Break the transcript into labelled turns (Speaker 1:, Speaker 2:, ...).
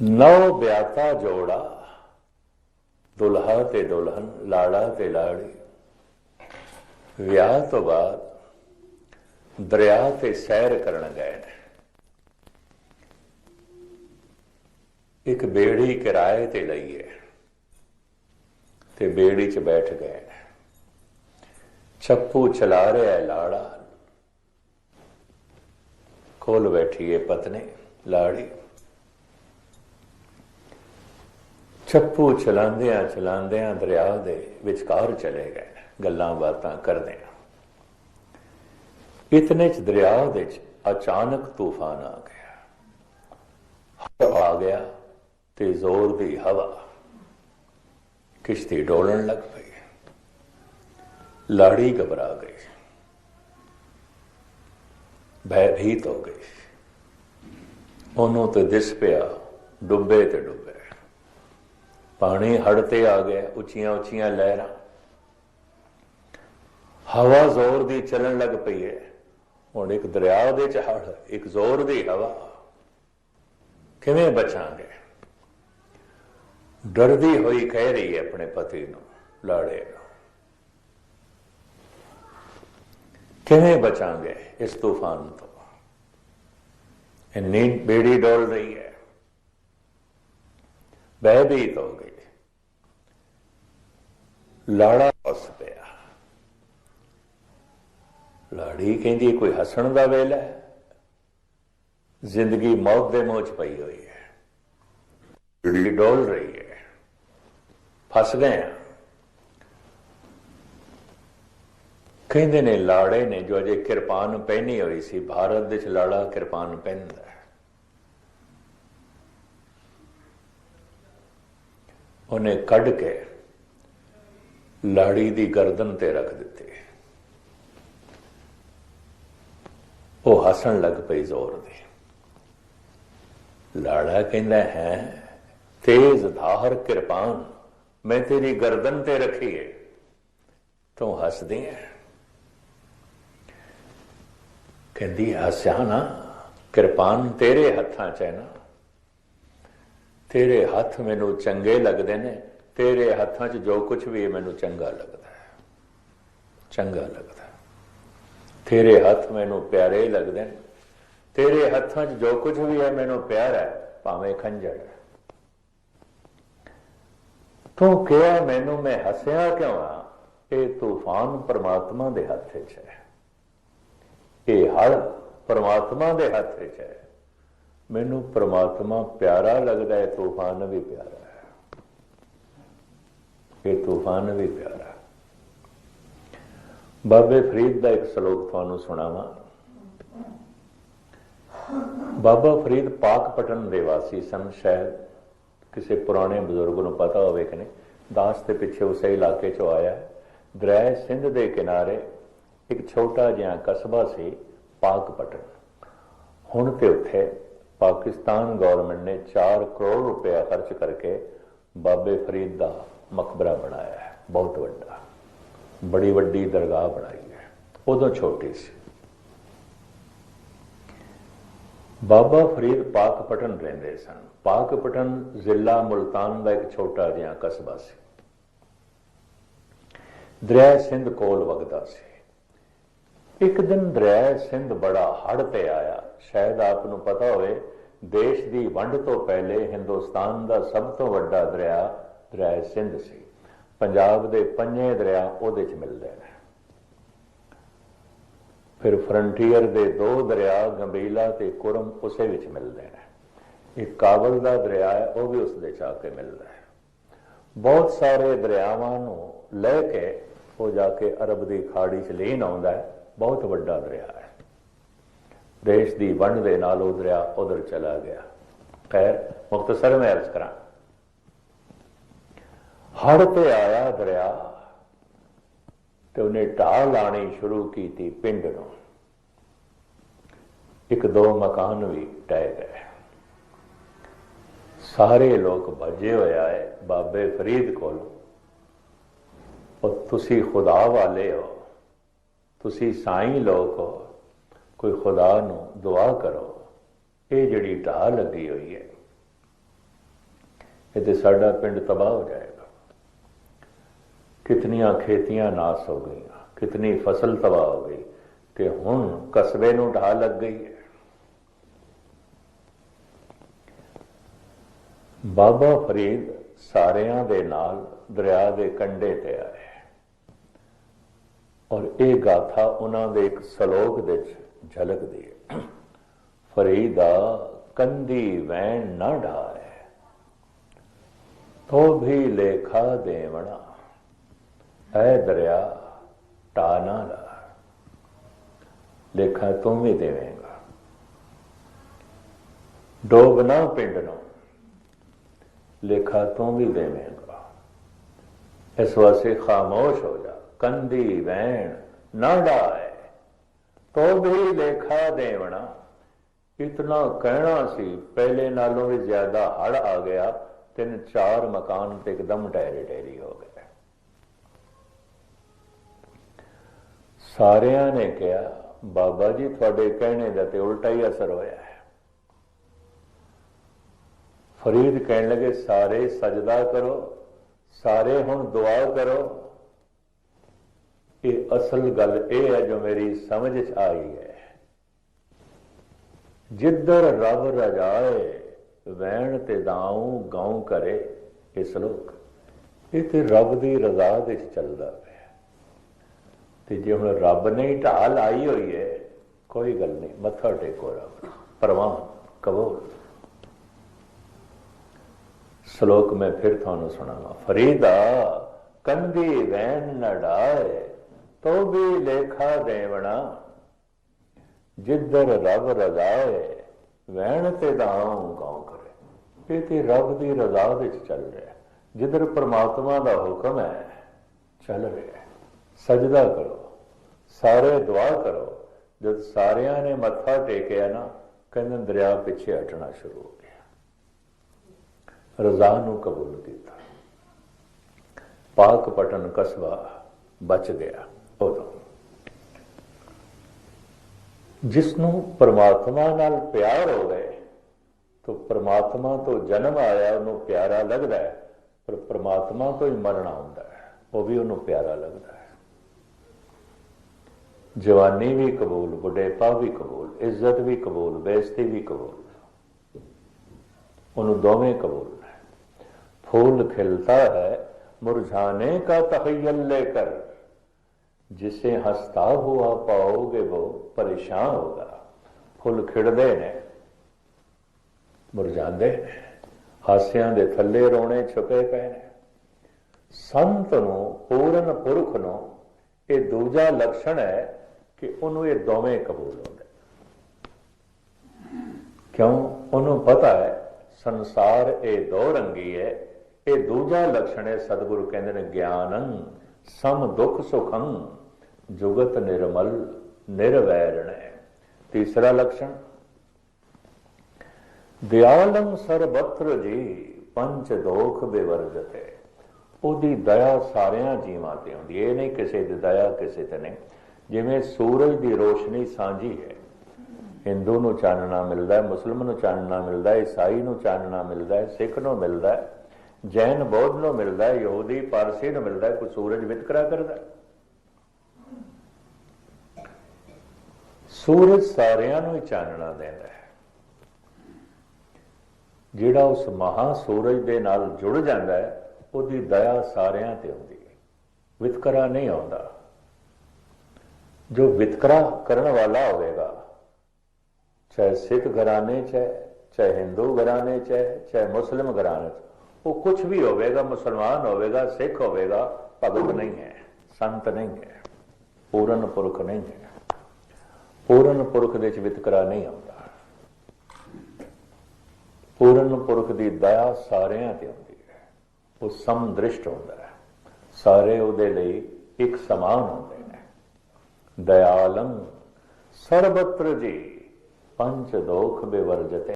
Speaker 1: ਨੌ ਬਿਆਤਾ ਜੋੜਾ ਦੁਲਹਾ ਤੇ ਦੁਲਹਨ ਲਾੜਾ ਤੇ ਲਾੜੀ ਵਿਆਹ ਤੋਂ ਬਾਅਦ ਦਰਿਆ ਤੇ ਸੈਰ ਕਰਨ ਗਏ ਨੇ ਇੱਕ ਬੇੜੀ ਕਿਰਾਏ ਤੇ ਲਈਏ ਤੇ ਬੇੜੀ 'ਚ ਬੈਠ ਗਏ ਨੇ ਚੱਪੂ ਚਲਾ ਰਿਹਾ ਹੈ ਲਾੜਾ। ਕੋਲ ਬੈਠੀ ਹੈ ਪਤਨੀ ਲਾੜੀ। ਚੱਪੂ ਚਲਾਉਂਦਿਆਂ ਚਲਾਉਂਦਿਆਂ ਦਰਿਆ ਦੇ ਵਿਚਕਾਰ ਚਲੇ ਗਏ। ਗੱਲਾਂ ਬਾਤਾਂ ਕਰਦੇ ਇਤਨੇ ਚ ਦਰਿਆ ਦੇ ਚ ਅਚਾਨਕ ਤੂਫਾਨ ਆ ਗਿਆ। ਹਵਾ ਆ ਗਿਆ ਤੇ ਜ਼ੋਰ ਦੀ ਹਵਾ ਕਿਸ਼ਤੀ ਡੋਲਣ ਲੱਗ ਪਈ। ਲਾੜੀ ਘਬਰਾ ਗਈ। ਭੈਭੀਤ ਹੋ ਗਈ। ਉਹਨੂੰ ਤੇ ਦਿਸ ਪਿਆ, ਡੁੱਬੇ ਤੇ ਡੁੱਬੇ। ਪਾਣੀ ਹੜ ਤੇ ਆ ਗਿਆ ਉੱਚੀਆਂ ਉੱਚੀਆਂ ਲਹਿਰਾਂ। ਹਵਾ ਜ਼ੋਰ ਦੀ ਚੱਲਣ ਲੱਗ ਪਈ ਹੈ। ਹੁਣ ਇੱਕ ਦਰਿਆ ਦੇ ਚ ਹੜ ਇੱਕ ਜ਼ੋਰ ਦੀ ਹਵਾ। ਕਿਵੇਂ ਬਚਾਂਗੇ? ਡਰਦੀ ਹੋਈ ਕਹਿ ਰਹੀ ਹੈ ਆਪਣੇ ਪਤੀ ਨੂੰ, ਲਾੜੇ ਨੂੰ। ਕਿਵੇਂ ਬਚਾਂਗੇ ਇਸ ਤੂਫਾਨ ਤੋਂ? ਇੰਨੀ ਬੇੜੀ ਡੋਲ ਰਹੀ ਹੈ। ਭੈਭੀਤ ਹੋ ਗਈ ਲਾੜਾ ਹੱਸ ਪਿਆ। ਲਾੜੀ ਕਹਿੰਦੀ, ਕੋਈ ਹੱਸਣ ਦਾ ਵੇਲਾ ਹੈ? ਜ਼ਿੰਦਗੀ ਮੌਤ ਦੇ ਮੋਹ ਚ ਪਈ ਹੋਈ ਹੈ। ਜਿਹੜੀ ਡੋਲ ਰਹੀ ਹੈ। ਫਸ ਗਏ ਆ ਕਹਿੰਦੇ ਨੇ ਲਾੜੇ ਨੇ ਜੋ ਅਜੇ ਕਿਰਪਾਨ ਪਹਿਨੀ ਹੋਈ ਸੀ, ਭਾਰਤ ਦੇ ਚ ਲਾੜਾ ਕਿਰਪਾਨ ਪਹਿਨਦਾ ਹੈ। ਉਹਨੇ ਕੱਢ ਕੇ ਲਾੜੀ ਦੀ ਗਰਦਨ ਤੇ ਰੱਖ ਦਿੱਤੀ। ਉਹ ਹੱਸਣ ਲੱਗ ਪਈ ਜ਼ੋਰ ਦੀ। ਲਾੜਾ ਕਹਿੰਦਾ, ਹੈ, ਤੇਜ਼ ਧਾਰ ਕਿਰਪਾਨ, ਮੈਂ ਤੇਰੀ ਗਰਦਨ ਤੇ ਰੱਖੀ ਹੈ ਤੂੰ ਹੱਸਦੀ ਹੈ। ਕਹਿੰਦੀ ਹੱਸਿਆ ਨਾ ਕਿਰਪਾਨ ਤੇਰੇ ਹੱਥਾਂ 'ਚ ਹੈ ਨਾ। ਤੇਰੇ ਹੱਥ ਮੈਨੂੰ ਚੰਗੇ ਲੱਗਦੇ ਨੇ, ਤੇਰੇ ਹੱਥਾਂ 'ਚ ਜੋ ਕੁਝ ਵੀ ਹੈ ਮੈਨੂੰ ਚੰਗਾ ਲੱਗਦਾ ਹੈ। ਚੰਗਾ ਲੱਗਦਾ ਤੇਰੇ ਹੱਥ ਮੈਨੂੰ ਪਿਆਰੇ ਲੱਗਦੇ ਨੇ, ਤੇਰੇ ਹੱਥਾਂ 'ਚ ਜੋ ਕੁਝ ਵੀ ਹੈ ਮੈਨੂੰ ਪਿਆਰਾ ਹੈ, ਭਾਵੇਂ ਖੰਜਰ ਹੈ। ਤੂੰ ਕਿਹਾ, ਮੈਨੂੰ ਮੈਂ ਹੱਸਿਆ ਕਿਉਂ ਆ? ਇਹ ਤੂਫਾਨ ਪਰਮਾਤਮਾ ਦੇ ਹੱਥ 'ਚ ਹੈ। ਇਹ ਹਰ ਪਰਮਾਤਮਾ ਦੇ ਹੱਥ ਵਿੱਚ ਹੈ। ਮੈਨੂੰ ਪਰਮਾਤਮਾ ਪਿਆਰਾ ਲੱਗਦਾ ਹੈ, ਤੂਫਾਨ ਵੀ ਪਿਆਰਾ ਹੈ। ਇਹ ਤੂਫਾਨ ਵੀ ਪਿਆਰਾ ਬਾਬੇ ਫਰੀਦ ਦਾ ਇੱਕ ਸ਼ਲੋਕ ਤੁਹਾਨੂੰ ਸੁਣਾਵਾਂ। ਬਾਬਾ ਫਰੀਦ ਪਾਕ ਪਟਨ ਦੇ ਵਾਸੀ ਸਨ, ਸ਼ਾਇਦ ਕਿਸੇ ਪੁਰਾਣੇ ਬਜ਼ੁਰਗ ਨੂੰ ਪਤਾ ਹੋਵੇ ਕਿ ਨਹੀਂ। ਦਾਸ ਦੇ ਪਿੱਛੇ ਉਸੇ ਇਲਾਕੇ ਚੋਂ ਆਇਆ। ਦਰਿਆ ਸਿੰਧ ਦੇ ਕਿਨਾਰੇ ਇੱਕ ਛੋਟਾ ਜਿਹਾ ਕਸਬਾ ਸੀ ਪਾਕਪਟਨ ਹੁਣ ਤੇ ਉੱਥੇ ਪਾਕਿਸਤਾਨ ਗਵਰਨਮੈਂਟ ਨੇ 4 ਕਰੋੜ ਰੁਪਏ ਖਰਚ ਕਰਕੇ ਬਾਬੇ ਫਰੀਦ ਦਾ ਮਕਬਰਾ ਬਣਾਇਆ ਹੈ। ਬਹੁਤ ਵੱਡਾ। ਬੜੀ ਵੱਡੀ ਦਰਗਾਹ ਬਣਾਈ ਹੈ। ਉਦੋਂ ਛੋਟੀ ਸੀ। ਬਾਬਾ ਫਰੀਦ ਪਾਕਪਟਨ ਰਹਿੰਦੇ ਸਨ। ਪਾਕਪਟਨ ਜ਼ਿਲ੍ਹਾ ਮੁਲਤਾਨ ਦਾ ਇੱਕ ਛੋਟਾ ਜਿਹਾ ਕਸਬਾ ਸੀ। ਦਰਿਆ ਸਿੰਧ ਕੋਲ ਵਗਦਾ ਸੀ। ਇੱਕ ਦਿਨ ਦਰਿਆ ਸਿੰਧ ਬੜਾ ਹੜ ਤੇ ਆਇਆ। ਸ਼ਾਇਦ ਆਪ ਨੂੰ ਪਤਾ ਹੋਵੇ, ਦੇਸ਼ ਦੀ ਵੰਡ ਤੋਂ ਪਹਿਲੇ ਹਿੰਦੁਸਤਾਨ ਦਾ ਸਭ ਤੋਂ ਵੱਡਾ ਦਰਿਆ ਦਰਿਆ ਸਿੰਧ ਸੀ। ਪੰਜਾਬ ਦੇ ਪੰਜੇ ਦਰਿਆ ਉਹਦੇ ਚ ਮਿਲਦੇ ਨੇ। ਫਿਰ ਫਰੰਟੀਅਰ ਦੇ ਦੋ ਦਰਿਆ ਗੰਬੀਲਾ ਤੇ ਕੁਰਮ ਉਸੇ ਵਿੱਚ ਮਿਲਦੇ ਨੇ। ਇੱਕ ਕਾਬਲ ਦਾ ਦਰਿਆ ਹੈ, ਉਹ ਵੀ ਉਸ ਦੇ ਚ ਆ ਕੇ ਮਿਲਦਾ ਹੈ। ਬਹੁਤ ਸਾਰੇ ਦਰਿਆਵਾਂ ਨੂੰ ਲੈ ਕੇ ਉਹ ਜਾ ਕੇ ਅਰਬ ਦੀ ਖਾੜੀ 'ਚ ਲੀਨ ਆਉਂਦਾ ਹੈ। ਬਹੁਤ ਵੱਡਾ ਦਰਿਆ ਹੈ। ਦੇਸ਼ ਦੀ ਵੰਡ ਦੇ ਨਾਲ ਉਹ ਦਰਿਆ ਉਧਰ ਚਲਾ ਗਿਆ। ਖੈਰ ਮੁਖਤਸਰ ਮੈਂ ਅਰਜ਼ ਕਰਾਂ ਹੜ ਤੇ ਆਇਆ ਦਰਿਆ ਤੇ ਉਹਨੇ ਢਾਹ ਲਾਣੀ ਸ਼ੁਰੂ ਕੀਤੀ ਪਿੰਡ ਨੂੰ। ਇੱਕ ਦੋ ਮਕਾਨ ਵੀ ਟਹਿ ਗਏ। ਸਾਰੇ ਲੋਕ ਭੱਜੇ ਹੋਇਆ ਹੈ ਬਾਬੇ ਫਰੀਦ ਕੋਲ। ਉਹ ਤੁਸੀਂ ਖੁਦਾ ਵਾਲੇ ਹੋ। ਤੁਸੀਂ ਸਾਈਂ ਲੋਕ ਹੋ, ਕੋਈ ਖੁਦਾ ਨੂੰ ਦੁਆ ਕਰੋ। ਇਹ ਜਿਹੜੀ ਢਾਹ ਲੱਗੀ ਹੋਈ ਹੈ ਇਹ ਤੇ ਸਾਡਾ ਪਿੰਡ ਤਬਾਹ ਹੋ ਜਾਏਗਾ। ਕਿਤਨੀਆਂ ਖੇਤੀਆਂ ਨਾਸ ਹੋ ਗਈਆਂ, ਕਿਤਨੀ ਫਸਲ ਤਬਾਹ ਹੋ ਗਈ ਤੇ ਹੁਣ ਕਸਬੇ ਨੂੰ ਢਾਹ ਲੱਗ ਗਈ ਹੈ। ਬਾਬਾ ਫਰੀਦ ਸਾਰਿਆਂ ਦੇ ਨਾਲ ਦਰਿਆ ਦੇ ਕੰਢੇ ਤੇ ਆਏ। ਔਰ ਇਹ ਗਾਥਾ ਉਹਨਾਂ ਦੇ ਇੱਕ ਸ਼ਲੋਕ ਦੇ ਵਿੱਚ ਝਲਕਦੀ ਹੈ। ਫਰੀਦਾ ਕੰਦੀ ਵੈਣ ਨਾ ਢਾਏ ਤੋ ਵੀ ਲੇਖਾ ਦੇਵਣਾ, ਐ ਦਰਿਆ ਟਾ ਨਾ। ਲਾ ਲੇਖਾ ਤੂੰ ਵੀ ਦੇਵੇਂਗਾ। ਡੋਬਣਾ ਪਿੰਡ ਨੂੰ ਲੇਖਾ ਤੂੰ ਵੀ ਦੇਵੇਂਗਾ। ਇਸ ਵਾਸਤੇ ਖਾਮੋਸ਼ ਹੋ ਜਾ। ਕੰਦੀ ਵੈਣ ਨਾ ਡਾਏ ਤੋ ਵੀ ਲੇਖਾ ਦੇਵਣਾ, ਇਤਨਾ ਕਹਿਣਾ ਸੀ, ਪਹਿਲੇ ਨਾਲੋਂ ਵੀ ਜ਼ਿਆਦਾ ਹੜ ਆ ਗਿਆ, ਤਿੰਨ ਚਾਰ ਮਕਾਨ ਤੇ ਇੱਕਦਮ ਟੈਰੇ ਟੈਰੀ ਹੋ ਗਏ। ਸਾਰਿਆਂ ਨੇ ਕਿਹਾ, ਬਾਬਾ ਜੀ, ਤੁਹਾਡੇ ਕਹਿਣੇ ਦਾ ਤੇ ਉਲਟਾ ਹੀ ਅਸਰ ਹੋਇਆ ਹੈ। ਫਰੀਦ ਕਹਿਣ ਲੱਗੇ, ਸਾਰੇ ਸਜਦਾ ਕਰੋ, ਸਾਰੇ ਹੁਣ ਦੁਆ ਕਰੋ ਇਹ ਅਸਲ ਗੱਲ ਇਹ ਹੈ ਜੋ ਮੇਰੀ ਸਮਝ ਚ ਆਈ ਹੈ। ਜਿੱਧਰ ਰੱਬ ਰਜਾਏ ਵੈਣ ਤੇ ਦਾਉ, ਗਾਉ ਕਰੇ ਇਹ ਸਲੋਕ ਇਹ ਤੇ ਰੱਬ ਦੀ ਰਜ਼ਾ ਦੇ ਵਿੱਚ ਚੱਲਦਾ ਪਿਆ। ਤੇ ਜੇ ਹੁਣ ਰੱਬ ਨੇ ਹੀ ਢਾਲ ਆਈ ਹੋਈ ਹੈ, ਕੋਈ ਗੱਲ ਨਹੀਂ, ਮੱਥਾ ਟੇਕੋ ਰੱਬ ਨੂੰ ਪ੍ਰਵਾਨ ਕਬੂਲ ਸ਼ਲੋਕ ਮੈਂ ਫਿਰ ਤੁਹਾਨੂੰ ਸੁਣਾਵਾਂ। ਫਰੀਦਾ, ਕੰਦੀ ਵੈਣ ਨੜਾਏ ਤੋ ਵੀ ਲੇਖਾ ਦੇਵਣਾ, ਜਿੱਧਰ ਰੱਬ ਰਜ਼ਾਏ ਵੈਣ ਤੇ ਦਾਉ ਗਾਉ ਕਰੇ? ਇਹ ਤੇ ਰੱਬ ਦੀ ਰਜ਼ਾ ਵਿੱਚ ਚੱਲ ਰਿਹਾ ਜਿੱਧਰ ਪ੍ਰਮਾਤਮਾ ਦਾ ਹੁਕਮ ਹੈ, ਚੱਲ ਰਿਹਾ ਸਜਦਾ ਕਰੋ, ਸਾਰੇ ਦੁਆ ਕਰੋ। ਜਦ ਸਾਰਿਆਂ ਨੇ ਮੱਥਾ ਟੇਕਿਆ ਨਾ, ਕਹਿੰਦੇ ਦਰਿਆ ਪਿੱਛੇ ਹਟਣਾ ਸ਼ੁਰੂ ਹੋ ਗਿਆ। ਰਜ਼ਾ ਨੂੰ ਕਬੂਲ ਕੀਤਾ। ਪਾਕ ਪਟਨ ਕਸਬਾ ਬਚ ਗਿਆ। ਉਦੋਂ ਜਿਸ ਨੂੰ ਪਰਮਾਤਮਾ ਨਾਲ ਪਿਆਰ ਹੋ ਗਏ ਤਾਂ ਪਰਮਾਤਮਾ ਤੋਂ ਜਨਮ ਆਇਆ, ਉਹਨੂੰ ਪਿਆਰਾ ਲੱਗਦਾ ਪਰ ਪਰਮਾਤਮਾ ਤੋਂ ਹੀ ਮਰਨਾ ਹੁੰਦਾ ਹੈ, ਉਹ ਵੀ ਉਹਨੂੰ ਪਿਆਰਾ ਲੱਗਦਾ ਹੈ। ਜਵਾਨੀ ਵੀ ਕਬੂਲ, ਬੁਢੇਪਾ ਵੀ ਕਬੂਲ, ਇੱਜ਼ਤ ਵੀ ਕਬੂਲ, ਬੇਇੱਜ਼ਤੀ ਵੀ ਕਬੂਲ। ਉਹਨੂੰ ਦੋਵੇਂ ਕਬੂਲ ਹੈ ਫੁੱਲ ਖਿਲਤਾ ਹੈ, ਮੁਰਝਾਨੇ ਕਾ ਤਖੈਲ ਲੈ ਕਰ। जिसे हंसता हुआ पाओगे वो परेशान होगा ਫੁੱਲ ਖਿੜਦੇ ਨੇ ਮੁਰਝਾਉਂਦੇ ਨੇ ਹਾਸਿਆਂ ਦੇ ਥੱਲੇ ਰੋਣੇ ਛੁਪੇ ਪਏ ਨੇ ਸੰਤ ਨੂੰ ਪੂਰਨ ਪੁਰਖ ਨੂੰ ਇਹ ਦੂਜਾ ਲਕਸ਼ਣ ਹੈ ਕਿ ਉਹਨੂੰ ਇਹ ਦੋਵੇਂ ਕਬੂਲ ਹੁੰਦੇ ਕਿਉਂ ਉਹਨੂੰ ਪਤਾ ਹੈ ਸੰਸਾਰ ਇਹ ਦੋ ਰੰਗੀ ਹੈ ਇਹ ਦੂਜਾ ਲਕਸ਼ਣ ਹੈ ਸਤਿਗੁਰੂ ਕਹਿੰਦੇ ਨੇ ਗਿਆਨੰ ਸਮ ਦੁਖ ਸੁਖੰ ਜੁਗਤ ਨਿਰਮਲ ਨਿਰਵੈਰਣ। ਤੀਸਰਾ ਲਕਸ਼ਣ ਦਿਆਲੰ ਸਰਬਤਰ ਜੀ ਪੰਚ ਦੋਖ ਬਿਵਰਜਤੇ। ਉਹਦੀ ਦਇਆ ਸਾਰਿਆਂ ਜੀਵਾਂ ਤੇ ਹੁੰਦੀ ਇਹ ਨਹੀਂ ਕਿਸੇ ਦੀ ਦਇਆ, ਕਿਸੇ ਤੇ ਨਹੀਂ। ਜਿਵੇਂ ਸੂਰਜ ਦੀ ਰੋਸ਼ਨੀ ਸਾਂਝੀ ਹੈ। ਹਿੰਦੂ ਨੂੰ ਚਾਨਣਾ ਮਿਲਦਾ ਹੈ ਮੁਸਲਮਾਨ ਨੂੰ ਚਾਨਣਾ ਮਿਲਦਾ ਹੈ, ਈਸਾਈ ਨੂੰ ਚਾਨਣਾ ਮਿਲਦਾ ਹੈ, ਸਿੱਖ ਨੂੰ ਮਿਲਦਾ ਹੈ, ਜੈਨ, ਬੌਧ ਨੂੰ ਮਿਲਦਾ ਹੈ, ਯਹੂਦੀ, ਪਾਰਸੀ ਨੂੰ ਮਿਲਦਾ ਹੈ, ਕੋਈ ਸੂਰਜ ਵਿਤਕਰਾ ਕਰਦਾ ਹੈ। ਸੂਰਜ ਸਾਰਿਆਂ ਨੂੰ ਹੀ ਚਾਨਣਾ ਦਿੰਦਾ ਹੈ। ਜਿਹੜਾ ਉਸ ਮਹਾ ਸੂਰਜ ਦੇ ਨਾਲ ਜੁੜ ਜਾਂਦਾ ਹੈ, ਉਹਦੀ ਦਇਆ ਸਾਰਿਆਂ ਤੇ ਹੁੰਦੀ ਹੈ। ਵਿਤਕਰਾ ਨਹੀਂ ਆਉਂਦਾ। ਜੋ ਵਿਤਕਰਾ ਕਰਨ ਵਾਲਾ ਹੋਵੇਗਾ, ਚਾਹੇ ਸਿੱਖ ਘਰਾਣੇ ਚ ਹੈ, ਚਾਹੇ ਹਿੰਦੂ ਘਰਾਣੇ ਚ ਹੈ, ਚਾਹੇ ਮੁਸਲਿਮ ਘਰਾਣੇ ਚ, ਉਹ ਕੁਝ ਵੀ ਹੋਵੇਗਾ, ਮੁਸਲਮਾਨ ਹੋਵੇਗਾ, ਸਿੱਖ ਹੋਵੇਗਾ, ਭਗਤ ਨਹੀਂ ਹੈ, ਸੰਤ ਨਹੀਂ ਹੈ, ਪੂਰਨ ਪੁਰਖ ਨਹੀਂ ਹੈ। ਪੂਰਨ ਪੁਰਖ ਦੇ ਵਿੱਚ ਵਿਤਕਰਾ ਨਹੀਂ ਆਉਂਦਾ। ਪੂਰਨ ਪੁਰਖ ਦੀ ਦਇਆ ਸਾਰਿਆਂ ਤੇ ਆਉਂਦੀ ਹੈ। ਉਹ ਸਮਦ੍ਰਿਸ਼ਟ ਹੁੰਦਾ ਹੈ। ਸਾਰੇ ਉਹਦੇ ਲਈ ਇੱਕ ਸਮਾਨ ਹੁੰਦੇ ਨੇ। ਦਇਆਲੰ ਸਰਬਤਰ ਜੀ ਪੰਚ ਦੋਖ ਬਿਵਰਜਤੇ।